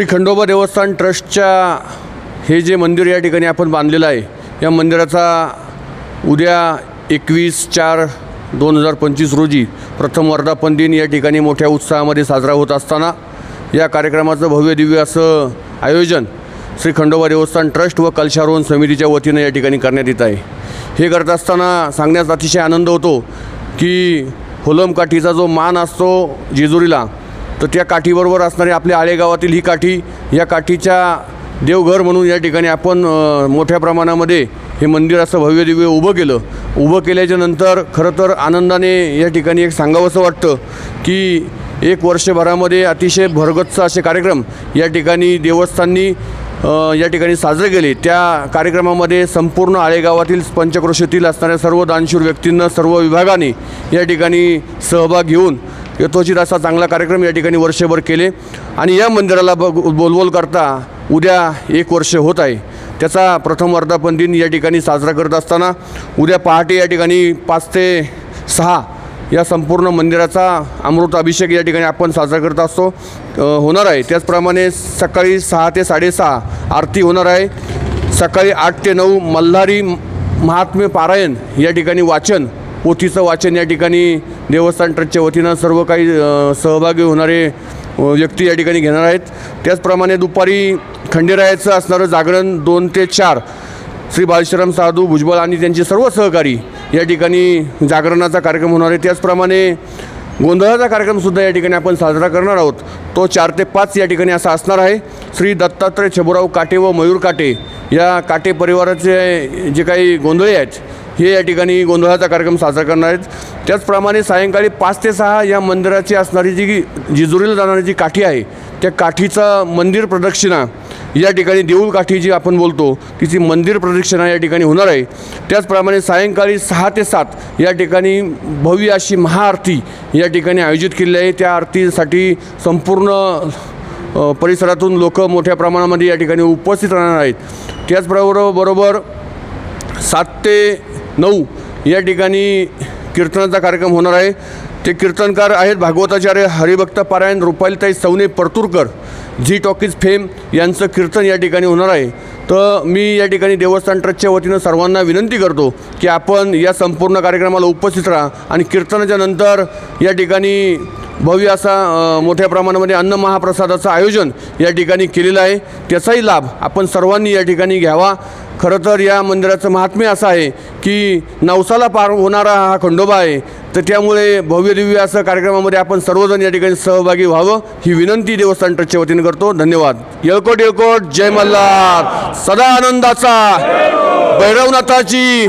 श्री खंडोबा देवस्थान ट्रस्टच्या हे जे मंदिर या ठिकाणी आपण बांधलेलं आहे या मंदिराचा उद्या एकवीस चार दोन हजार पंचवीस रोजी प्रथम वर्धापन दिन या ठिकाणी मोठ्या उत्साहामध्ये साजरा होत असताना या कार्यक्रमाचं भव्य दिव्य असं आयोजन श्री खंडोबा देवस्थान ट्रस्ट व कलशारोहण समितीच्या वतीनं या ठिकाणी करण्यात येत आहे. हे करत असताना सांगण्यास अतिशय आनंद होतो की होलम काठीचा जो मान असतो जेजुरीला तर त्या काठीबरोबर असणारी आपल्या आळेगावातील ही काठी या काठीच्या देवघर म्हणून या ठिकाणी आपण मोठ्या प्रमाणामध्ये हे मंदिर असं भव्य दिव्य उभं केलं. उभं केल्याच्यानंतर खरं तर आनंदाने या ठिकाणी एक सांगावंसं वाटतं की एक वर्षभरामध्ये अतिशय भरगच्च असे कार्यक्रम या ठिकाणी देवस्थांनी या ठिकाणी साजरे केले. त्या कार्यक्रमामध्ये संपूर्ण आळेगावातील पंचक्रोशीतील असणाऱ्या सर्व दानशूर व्यक्तींना सर्व विभागाने या ठिकाणी सहभाग घेऊन यथोचित असा चांगला कार्यक्रम या ठिकाणी वर्षभर केले. आणि या मंदिराला ब बोलबोल करता उद्या एक वर्ष होत आहे. त्याचा प्रथम वर्धापन दिन या ठिकाणी साजरा करत असताना उद्या पहाटे या ठिकाणी पाच ते सहा या संपूर्ण मंदिराचा अमृत अभिषेक या ठिकाणी आपण साजरा करत असतो. होणार आहे. त्याचप्रमाणे सकाळी सहा ते साडेसहा आरती होणार आहे. सकाळी आठ ते नऊ मल्हारी महात्म्य पारायण या ठिकाणी वाचन पोथीचं वाचन या ठिकाणी देवस्थान ट्रस्टच्या वतीनं सर्व काही सहभागी होणारे व्यक्ती या ठिकाणी घेणार आहेत. त्याचप्रमाणे दुपारी खंडेरायाचं असणारं जागरण दोन ते चार श्री बालश्राम साधू भुजबळ आणि त्यांचे सर्व सहकारी या ठिकाणी जागरणाचा कार्यक्रम होणार आहे. त्याचप्रमाणे गोंधळाचा कार्यक्रमसुद्धा या ठिकाणी आपण साजरा करणार आहोत. तो चार ते पाच या ठिकाणी असा असणार आहे. श्री दत्तात्रय छबुराव काटे व मयूर काटे या काटे परिवाराचे जे काही गोंधळे आहेत हे या ठिकाणी गोंधळाचा कार्यक्रम साजरा करणार आहेत. त्याचप्रमाणे सायंकाळी पाच ते सहा या मंदिराची असणारी जी जिजुरीला जाणारी जी काठी आहे त्या काठीचा मंदिर प्रदक्षिणा या ठिकाणी देऊळ काठी जी आपण बोलतो तिची मंदिर प्रदक्षिणा या ठिकाणी होणार आहे. त्याचप्रमाणे सायंकाळी सहा ते सात या ठिकाणी भव्य अशी महाआरती या ठिकाणी आयोजित केलेली आहे. त्या आरतीसाठी संपूर्ण परिसरातून लोक मोठ्या प्रमाणामध्ये या ठिकाणी उपस्थित राहणार आहेत. त्याचबरोबर बरोबर सात ते नऊ. या ठिकाणी कीर्तनाचा कार्यक्रम होणार आहे. ते कीर्तनकार आहेत भागवताचार्य हरिभक्त पारायण रुपालीताई Savane Parturkar Zee Talkies fame यांचं कीर्तन या ठिकाणी होणार आहे. तर मी या ठिकाणी देवस्थान ट्रस्टच्या वतीनं सर्वांना विनंती करतो की आपण या संपूर्ण कार्यक्रमाला उपस्थित राहा आणि कीर्तनाच्या नंतर या ठिकाणी भव्य असा मोठ्या प्रमाणामध्ये अन्न महाप्रसादाचं आयोजन या ठिकाणी केलेलं आहे. त्याचाही लाभ आपण सर्वांनी या ठिकाणी घ्यावा. खरं तर या मंदिराचं महात्म्य असं आहे की नवसाला पार होणारा हा खंडोबा आहे. तर त्यामुळे भव्य दिव्य असं कार्यक्रमामध्ये आपण सर्वजण या ठिकाणी सहभागी व्हावं ही विनंती देवस्थान ट्रस्टच्या वतीने करतो. धन्यवाद. येळकोट येळकोट जय मल्हार. सदा आनंदाचा भैरवनाथाची.